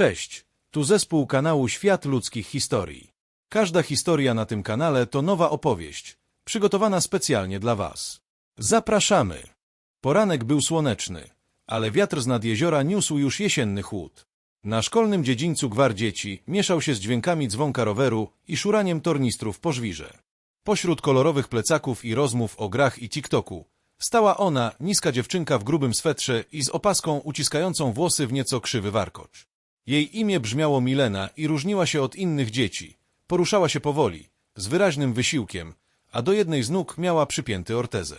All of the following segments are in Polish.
Cześć, tu zespół kanału Świat Ludzkich Historii. Każda historia na tym kanale to nowa opowieść, przygotowana specjalnie dla Was. Zapraszamy! Poranek był słoneczny, ale wiatr z nad jeziora niósł już jesienny chłód. Na szkolnym dziedzińcu gwar dzieci mieszał się z dźwiękami dzwonka roweru i szuraniem tornistrów po żwirze. Pośród kolorowych plecaków i rozmów o grach i TikToku stała ona, niska dziewczynka w grubym swetrze i z opaską uciskającą włosy w nieco krzywy warkocz. Jej imię brzmiało Milena i różniła się od innych dzieci. Poruszała się powoli, z wyraźnym wysiłkiem, a do jednej z nóg miała przypięty ortezę.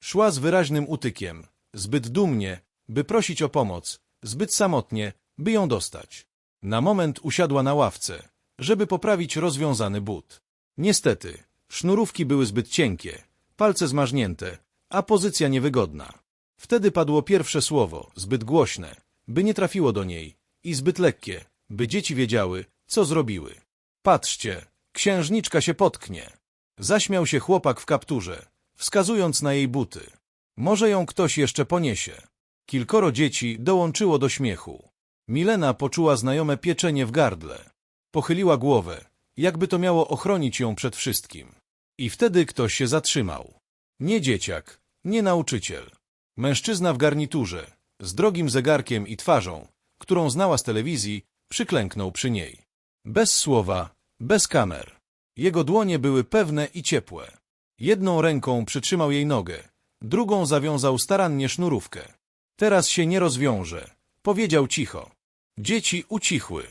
Szła z wyraźnym utykiem, zbyt dumnie, by prosić o pomoc, zbyt samotnie, by ją dostać. Na moment usiadła na ławce, żeby poprawić rozwiązany but. Niestety, sznurówki były zbyt cienkie, palce zmarznięte, a pozycja niewygodna. Wtedy padło pierwsze słowo, zbyt głośne, by nie trafiło do niej, i zbyt lekkie, by dzieci wiedziały, co zrobiły. Patrzcie, księżniczka się potknie. Zaśmiał się chłopak w kapturze, wskazując na jej buty. Może ją ktoś jeszcze poniesie. Kilkoro dzieci dołączyło do śmiechu. Milena poczuła znajome pieczenie w gardle. Pochyliła głowę, jakby to miało ochronić ją przed wszystkim. I wtedy ktoś się zatrzymał. Nie dzieciak, nie nauczyciel. Mężczyzna w garniturze, z drogim zegarkiem i twarzą, którą znała z telewizji, przyklęknął przy niej. Bez słowa, bez kamer. Jego dłonie były pewne i ciepłe. Jedną ręką przytrzymał jej nogę, drugą zawiązał starannie sznurówkę. Teraz się nie rozwiąże, powiedział cicho. Dzieci ucichły.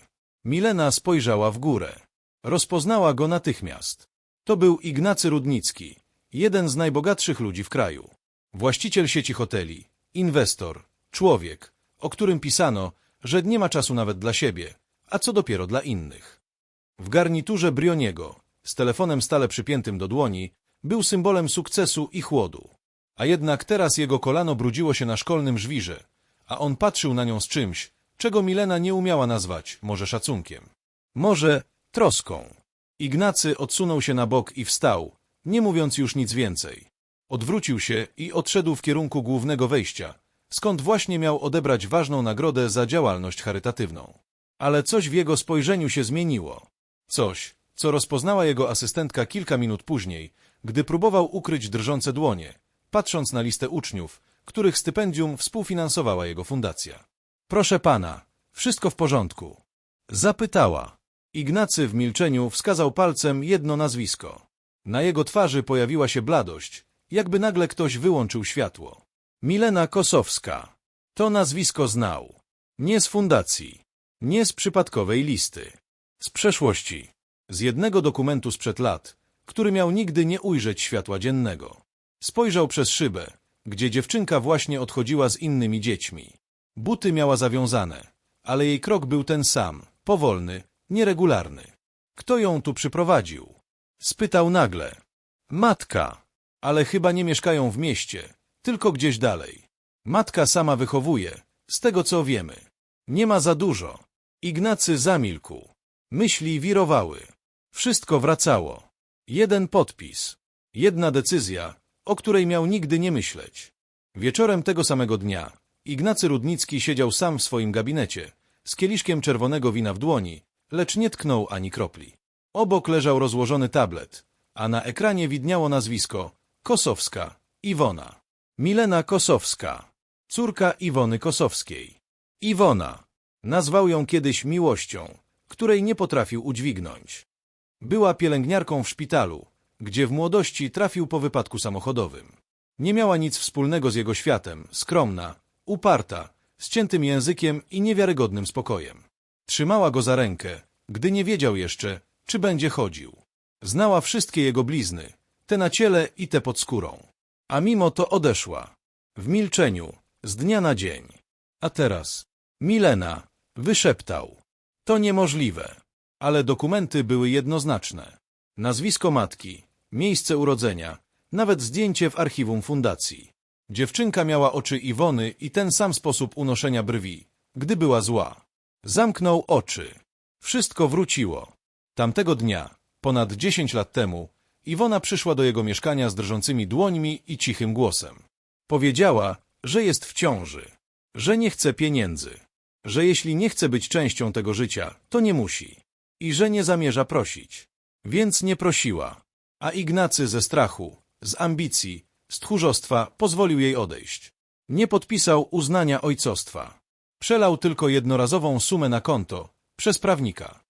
Milena spojrzała w górę. Rozpoznała go natychmiast. To był Ignacy Rudnicki, jeden z najbogatszych ludzi w kraju. Właściciel sieci hoteli, inwestor, człowiek, o którym pisano, że nie ma czasu nawet dla siebie, a co dopiero dla innych. W garniturze Brioniego, z telefonem stale przypiętym do dłoni, był symbolem sukcesu i chłodu. A jednak teraz jego kolano brudziło się na szkolnym żwirze, a on patrzył na nią z czymś, czego Milena nie umiała nazwać, może szacunkiem. Może troską. Ignacy odsunął się na bok i wstał, nie mówiąc już nic więcej. Odwrócił się i odszedł w kierunku głównego wejścia, skąd właśnie miał odebrać ważną nagrodę za działalność charytatywną. Ale coś w jego spojrzeniu się zmieniło. Coś, co rozpoznała jego asystentka kilka minut później, gdy próbował ukryć drżące dłonie, patrząc na listę uczniów, których stypendium współfinansowała jego fundacja. Proszę pana, wszystko w porządku. Zapytała. Ignacy w milczeniu wskazał palcem jedno nazwisko. Na jego twarzy pojawiła się bladość, jakby nagle ktoś wyłączył światło. Milena Kosowska. To nazwisko znał. Nie z fundacji. Nie z przypadkowej listy. Z przeszłości. Z jednego dokumentu sprzed lat, który miał nigdy nie ujrzeć światła dziennego. Spojrzał przez szybę, gdzie dziewczynka właśnie odchodziła z innymi dziećmi. Buty miała zawiązane, ale jej krok był ten sam, powolny, nieregularny. Kto ją tu przyprowadził? Spytał nagle. Matka. Ale chyba nie mieszkają w mieście, tylko gdzieś dalej. Matka sama wychowuje, z tego co wiemy. Nie ma za dużo. Ignacy zamilkł. Myśli wirowały. Wszystko wracało. Jeden podpis. Jedna decyzja, o której miał nigdy nie myśleć. Wieczorem tego samego dnia Ignacy Rudnicki siedział sam w swoim gabinecie, z kieliszkiem czerwonego wina w dłoni, lecz nie tknął ani kropli. Obok leżał rozłożony tablet, a na ekranie widniało nazwisko Kosowska, Iwona. Milena Kosowska, córka Iwony Kosowskiej. Iwona. Nazwał ją kiedyś miłością, której nie potrafił udźwignąć. Była pielęgniarką w szpitalu, gdzie w młodości trafił po wypadku samochodowym. Nie miała nic wspólnego z jego światem, skromna, uparta, z ciętym językiem i niewiarygodnym spokojem. Trzymała go za rękę, gdy nie wiedział jeszcze, czy będzie chodził. Znała wszystkie jego blizny, te na ciele i te pod skórą. A mimo to odeszła. W milczeniu, z dnia na dzień. A teraz, Milena, wyszeptał. To niemożliwe. Ale dokumenty były jednoznaczne. Nazwisko matki, miejsce urodzenia, nawet zdjęcie w archiwum fundacji. Dziewczynka miała oczy Iwony i ten sam sposób unoszenia brwi, gdy była zła. Zamknął oczy. Wszystko wróciło. Tamtego dnia, ponad dziesięć lat temu, Iwona przyszła do jego mieszkania z drżącymi dłońmi i cichym głosem. Powiedziała, że jest w ciąży, że nie chce pieniędzy. że jeśli nie chce być częścią tego życia, to nie musi. I że nie zamierza prosić. Więc nie prosiła. A Ignacy ze strachu, z ambicji, z tchórzostwa pozwolił jej odejść. Nie podpisał uznania ojcostwa. Przelał tylko jednorazową sumę na konto, przez prawnika.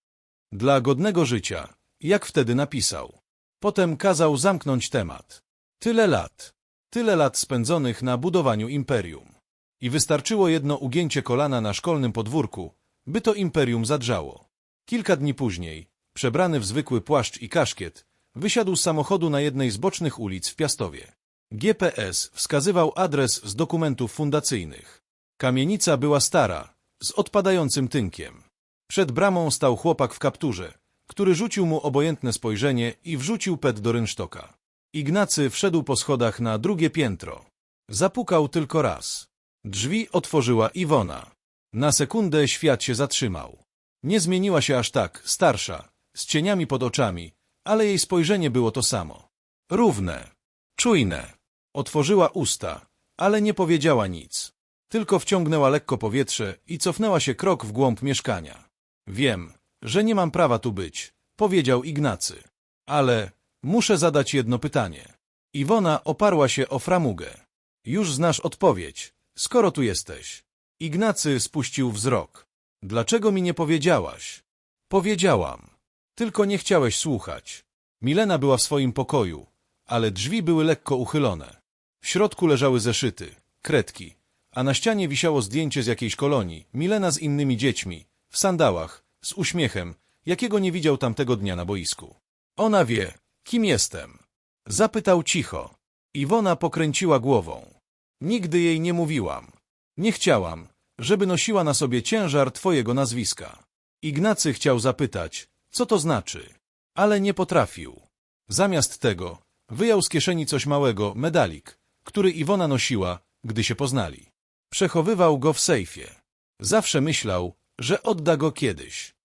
Dla godnego życia, jak wtedy napisał. Potem kazał zamknąć temat. Tyle lat. Tyle lat spędzonych na budowaniu imperium. I wystarczyło jedno ugięcie kolana na szkolnym podwórku, by to imperium zadrżało. Kilka dni później, przebrany w zwykły płaszcz i kaszkiet, wysiadł z samochodu na jednej z bocznych ulic w Piastowie. GPS wskazywał adres z dokumentów fundacyjnych. Kamienica była stara, z odpadającym tynkiem. Przed bramą stał chłopak w kapturze, który rzucił mu obojętne spojrzenie i wrzucił pet do rynsztoka. Ignacy wszedł po schodach na drugie piętro. Zapukał tylko raz. Drzwi otworzyła Iwona. Na sekundę świat się zatrzymał. Nie zmieniła się aż tak, starsza, z cieniami pod oczami, ale jej spojrzenie było to samo. Równe, czujne. Otworzyła usta, ale nie powiedziała nic. Tylko wciągnęła lekko powietrze i cofnęła się krok w głąb mieszkania. Wiem, że nie mam prawa tu być, powiedział Ignacy. Ale muszę zadać jedno pytanie. Iwona oparła się o framugę. Już znasz odpowiedź, skoro tu jesteś. Ignacy spuścił wzrok. Dlaczego mi nie powiedziałaś? Powiedziałam. Tylko nie chciałeś słuchać. Milena była w swoim pokoju, ale drzwi były lekko uchylone. W środku leżały zeszyty, kredki, a na ścianie wisiało zdjęcie z jakiejś kolonii, Milena z innymi dziećmi, w sandałach, z uśmiechem, jakiego nie widział tamtego dnia na boisku. Ona wie, kim jestem. Zapytał cicho. Iwona pokręciła głową. Nigdy jej nie mówiłam. Nie chciałam, żeby nosiła na sobie ciężar twojego nazwiska. Ignacy chciał zapytać, co to znaczy, ale nie potrafił. Zamiast tego wyjął z kieszeni coś małego, medalik, który Iwona nosiła, gdy się poznali. Przechowywał go w sejfie. Zawsze myślał, że odda go kiedyś.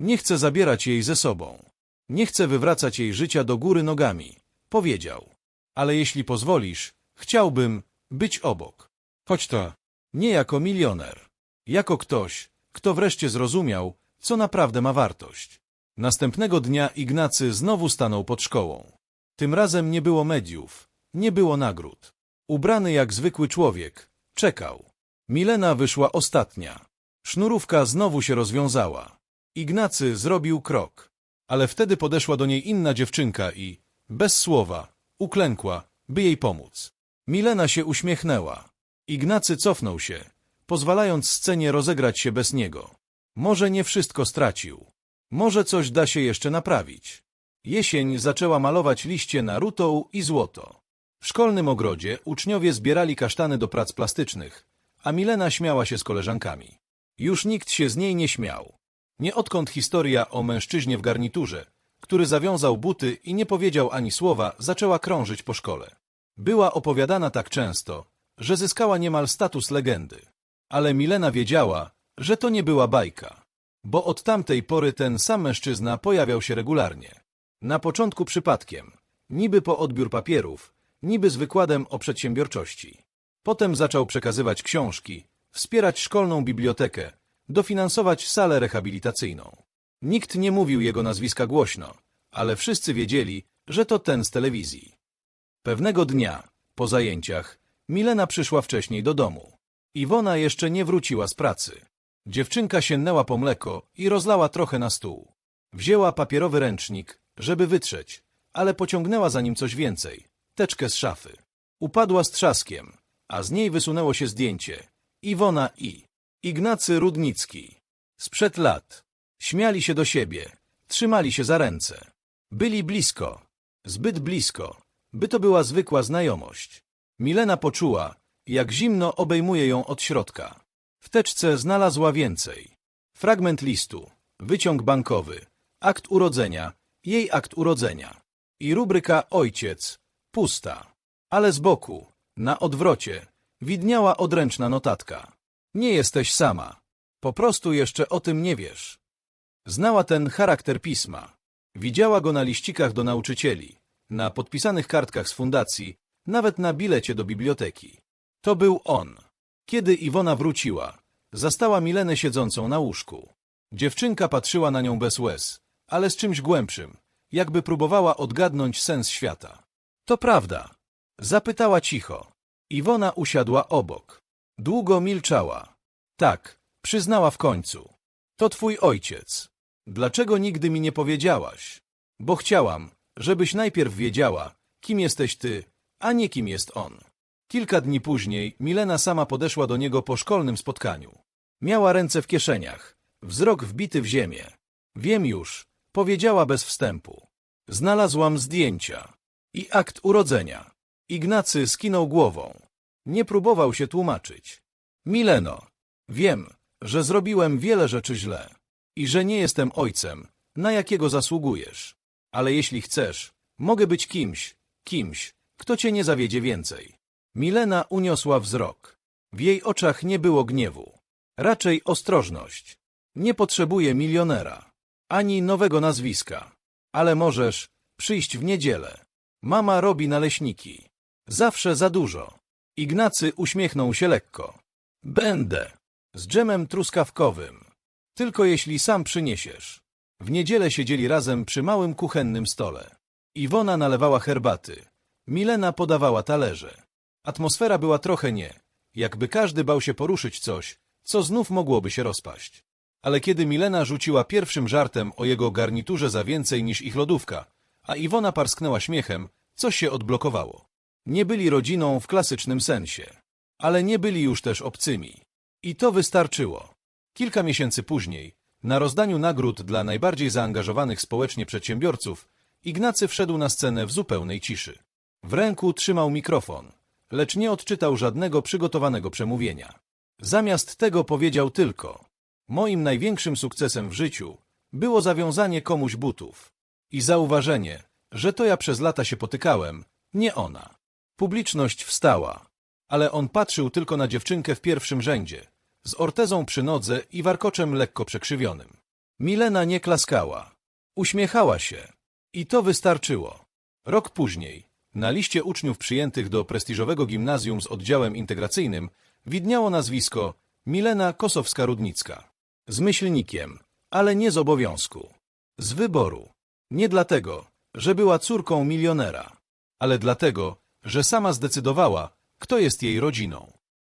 Nie chce zabierać jej ze sobą. Nie chce wywracać jej życia do góry nogami, powiedział. Ale jeśli pozwolisz, chciałbym być obok. Choć to nie jako milioner. Jako ktoś, kto wreszcie zrozumiał, co naprawdę ma wartość. Następnego dnia Ignacy znowu stanął pod szkołą. Tym razem nie było mediów, nie było nagród. Ubrany jak zwykły człowiek, czekał. Milena wyszła ostatnia. Sznurówka znowu się rozwiązała. Ignacy zrobił krok, ale wtedy podeszła do niej inna dziewczynka i, bez słowa, uklękła, by jej pomóc. Milena się uśmiechnęła. Ignacy cofnął się, pozwalając scenie rozegrać się bez niego. Może nie wszystko stracił. Może coś da się jeszcze naprawić. Jesień zaczęła malować liście na rutą i złoto. W szkolnym ogrodzie uczniowie zbierali kasztany do prac plastycznych, a Milena śmiała się z koleżankami. Już nikt się z niej nie śmiał. Nie odkąd historia o mężczyźnie w garniturze, który zawiązał buty i nie powiedział ani słowa, zaczęła krążyć po szkole. Była opowiadana tak często, że zyskała niemal status legendy. Ale Milena wiedziała, że to nie była bajka, bo od tamtej pory ten sam mężczyzna pojawiał się regularnie. Na początku przypadkiem, niby po odbiór papierów, niby z wykładem o przedsiębiorczości. Potem zaczął przekazywać książki, wspierać szkolną bibliotekę, dofinansować salę rehabilitacyjną. Nikt nie mówił jego nazwiska głośno, ale wszyscy wiedzieli, że to ten z telewizji. Pewnego dnia, po zajęciach, Milena przyszła wcześniej do domu. Iwona jeszcze nie wróciła z pracy. Dziewczynka sięgnęła po mleko i rozlała trochę na stół. Wzięła papierowy ręcznik, żeby wytrzeć, ale pociągnęła za nim coś więcej, teczkę z szafy. Upadła z trzaskiem, a z niej wysunęło się zdjęcie. Iwona i Ignacy Rudnicki. Sprzed lat. Śmiali się do siebie, trzymali się za ręce. Byli blisko, zbyt blisko, by to była zwykła znajomość. Milena poczuła, jak zimno obejmuje ją od środka. W teczce znalazła więcej. Fragment listu, wyciąg bankowy, akt urodzenia, jej akt urodzenia i rubryka ojciec, pusta. Ale z boku, na odwrocie, widniała odręczna notatka. Nie jesteś sama. Po prostu jeszcze o tym nie wiesz. Znała ten charakter pisma. Widziała go na liścikach do nauczycieli, na podpisanych kartkach z fundacji, nawet na bilecie do biblioteki. To był on. Kiedy Iwona wróciła, zastała Milenę siedzącą na łóżku. Dziewczynka patrzyła na nią bez łez, ale z czymś głębszym, jakby próbowała odgadnąć sens świata. To prawda. Zapytała cicho. Iwona usiadła obok. Długo milczała. Tak, przyznała w końcu. To twój ojciec. Dlaczego nigdy mi nie powiedziałaś? Bo chciałam, żebyś najpierw wiedziała, kim jesteś ty, a nie kim jest on. Kilka dni później Milena sama podeszła do niego po szkolnym spotkaniu. Miała ręce w kieszeniach, wzrok wbity w ziemię. Wiem już, powiedziała bez wstępu. Znalazłam zdjęcia i akt urodzenia. Ignacy skinął głową. Nie próbował się tłumaczyć. Mileno, wiem, że zrobiłem wiele rzeczy źle i że nie jestem ojcem, na jakiego zasługujesz. Ale jeśli chcesz, mogę być kimś, kimś, kto cię nie zawiedzie więcej. Milena uniosła wzrok. W jej oczach nie było gniewu, raczej ostrożność. Nie potrzebuję milionera, ani nowego nazwiska, ale możesz przyjść w niedzielę. Mama robi naleśniki. Zawsze za dużo. Ignacy uśmiechnął się lekko. Będę. Z dżemem truskawkowym. Tylko jeśli sam przyniesiesz. W niedzielę siedzieli razem przy małym kuchennym stole. Iwona nalewała herbaty. Milena podawała talerze. Atmosfera była trochę nie. Jakby każdy bał się poruszyć coś, co znów mogłoby się rozpaść. Ale kiedy Milena rzuciła pierwszym żartem o jego garniturze za więcej niż ich lodówka, a Iwona parsknęła śmiechem, coś się odblokowało. Nie byli rodziną w klasycznym sensie, ale nie byli już też obcymi. I to wystarczyło. Kilka miesięcy później, na rozdaniu nagród dla najbardziej zaangażowanych społecznie przedsiębiorców, Ignacy wszedł na scenę w zupełnej ciszy. W ręku trzymał mikrofon, lecz nie odczytał żadnego przygotowanego przemówienia. Zamiast tego powiedział tylko: Moim największym sukcesem w życiu było zawiązanie komuś butów i zauważenie, że to ja przez lata się potykałem, nie ona. Publiczność wstała, ale on patrzył tylko na dziewczynkę w pierwszym rzędzie, z ortezą przy nodze i warkoczem lekko przekrzywionym. Milena nie klaskała, uśmiechała się i to wystarczyło. Rok później, na liście uczniów przyjętych do prestiżowego gimnazjum z oddziałem integracyjnym, widniało nazwisko Milena Kosowska-Rudnicka. Z myślnikiem, ale nie z obowiązku. Z wyboru. Nie dlatego, że była córką milionera, ale dlatego, że sama zdecydowała, kto jest jej rodziną.